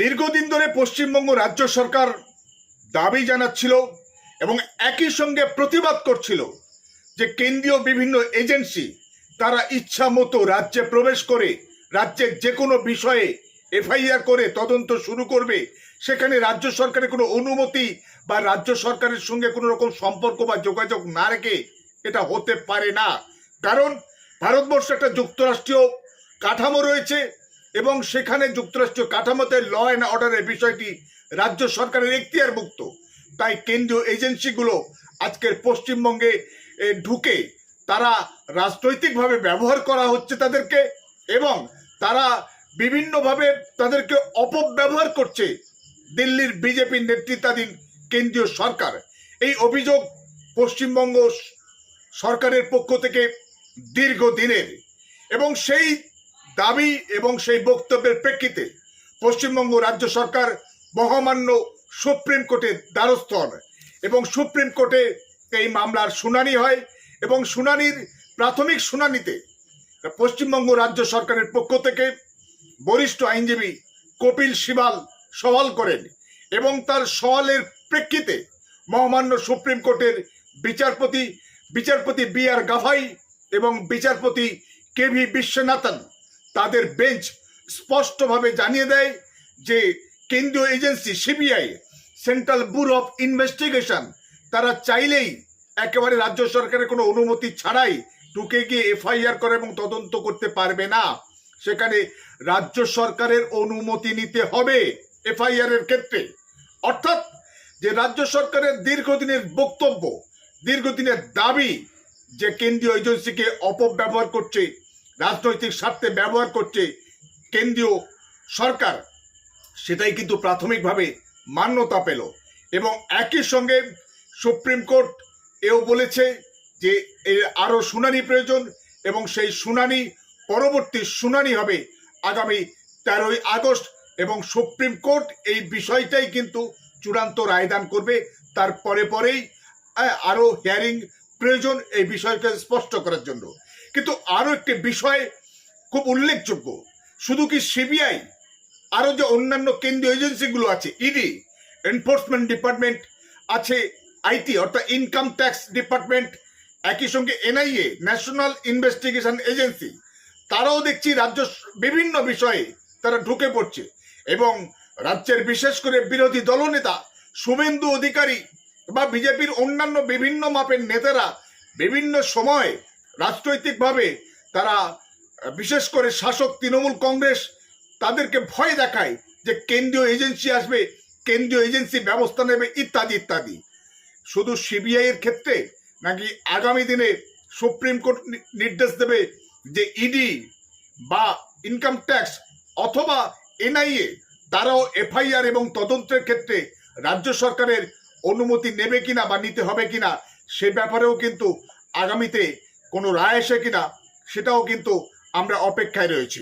দীর্ঘদিন ধরে পশ্চিমবঙ্গ রাজ্য সরকার দাবি জানাচ্ছিল এবং একই সঙ্গে প্রতিবাদ করছিল যে কেন্দ্রীয় বিভিন্ন এজেন্সি তারা ইচ্ছা মতো রাজ্যে প্রবেশ করে, রাজ্যের যে কোনো বিষয়ে এফআইআর করে তদন্ত শুরু করবে, সেখানে রাজ্য সরকারের কোনো অনুমতি বা রাজ্য সরকারের সঙ্গে কোনো রকম সম্পর্ক বা যোগাযোগ না রেখে এটা হতে পারে না। কারণ ভারতবর্ষ একটা যুক্তরাষ্ট্রীয় কাঠামো রয়েছে এবং সেখানে যুক্তরাষ্ট্রীয় কাঠামোতে ল অ্যান্ড অর্ডারের বিষয়টি রাজ্য সরকারের এখতিয়ারভুক্ত তাই কেন্দ্রীয় এজেন্সিগুলো আজকের পশ্চিমবঙ্গে ঢুকে তারা রাজনৈতিকভাবে ব্যবহার করা হচ্ছে তাদেরকে এবং তারা বিভিন্নভাবে তাদেরকে অপব্যবহার করছে দিল্লির বিজেপি নেতৃত্বাধীন কেন্দ্রীয় সরকার। এই অভিযোগ পশ্চিমবঙ্গ সরকারের পক্ষ থেকে দীর্ঘদিনের এবং সেই দাবি এবং সেই বক্তব্যের প্রেক্ষিতে পশ্চিমবঙ্গ রাজ্য সরকার মহামান্য সুপ্রিম কোর্টের দ্বারস্থ হন এবং সুপ্রিম কোর্টে এই মামলার শুনানি হয় এবং শুনানির প্রাথমিক শুনানিতে পশ্চিমবঙ্গ রাজ্য সরকারের পক্ষ থেকে বরিষ্ঠ আইনজীবী কপিল সিবাল সওয়াল করেন এবং তার সওয়ালের প্রেক্ষিতে মহামান্য সুপ্রিম কোর্টের বিচারপতি বিচারপতি বি আর গাভাই এবং বিচারপতি কে ভি বিশ্বনাথন তাদের বেঞ্চ স্পষ্টভাবে জানিয়ে দেয় যে কেন্দ্রীয় agency CBI, central bureau of investigation, তারা চাইলেই একেবারে রাজ্য সরকারের কোনো অনুমতি ছাড়াই ঢুকে গিয়ে এফআইআর করে এবং তদন্ত করতে পারবে না। সেখানে রাজ্য সরকারের অনুমতি নিতে হবে এফআইআর এর ক্ষেত্রে। অর্থাৎ যে রাজ্য সরকারের দীর্ঘদিনের বক্তব্য, দীর্ঘদিনের দাবি যে কেন্দ্রীয় এজেন্সিকে অপব্যবহার করছে রাজনৈতিক স্বার্থে ব্যবহার করছে কেন্দ্রীয় সরকার, সেটাই কিন্তু প্রাথমিকভাবে মান্যতা পেল। এবং একই সঙ্গে সুপ্রিম কোর্ট এও বলেছে যে এর আরও শুনানি প্রয়োজন এবং সেই শুনানি, পরবর্তী শুনানি হবে আগামী তেরোই আগস্ট এবং সুপ্রিম কোর্ট এই বিষয়টাই কিন্তু চূড়ান্ত রায়দান করবে। তার পরে পরেই আরও আরও হিয়ারিং প্রয়োজন এই বিষয়কে স্পষ্ট করার জন্য। কিন্তু আরও একটি বিষয় খুব উল্লেখযোগ্য। শুধু কি সিবিআই আরও যে অন্যান্য কেন্দ্রীয় এজেন্সিগুলো আছে, ইডি, এনফোর্সমেন্ট ডিপার্টমেন্ট আছে, আইটি, অর্থাৎ ইনকাম ট্যাক্স ডিপার্টমেন্ট, একই সঙ্গে এনআইএ, ন্যাশনাল ইনভেস্টিগেশন এজেন্সি, তারাও দেখছি রাজ্য বিভিন্ন বিষয়ে তারা ঢুকে পড়ছে। এবং রাজ্যের বিশেষ করে বিরোধী দলনেতা শুভেন্দু অধিকারী বা বিজেপির অন্যান্য বিভিন্ন মাপের নেতারা বিভিন্ন সময় রাজনৈতিকভাবে তারা বিশেষ করে শাসক তৃণমূল কংগ্রেস তাদেরকে ভয় দেখায় যে কেন্দ্রীয় এজেন্সি আসবে, কেন্দ্রীয় এজেন্সি ব্যবস্থা নেবে, ইত্যাদি ইত্যাদি। শুধু সিবিআই এর ক্ষেত্রে নাকি আগামী দিনে সুপ্রিম কোর্ট নির্দেশ দেবে যে ইডি বা ইনকাম ট্যাক্স অথবা এনআইএ তারাও এফআইআর এবং তদন্তের ক্ষেত্রে রাজ্য সরকারের অনুমতি নেবে কিনা বা নিতে হবে কিনা সে ব্যাপারেও কিন্তু আগামীতে কোনো রায় এসে কিনা সেটাও কিন্তু আমরা অপেক্ষায় রয়েছি।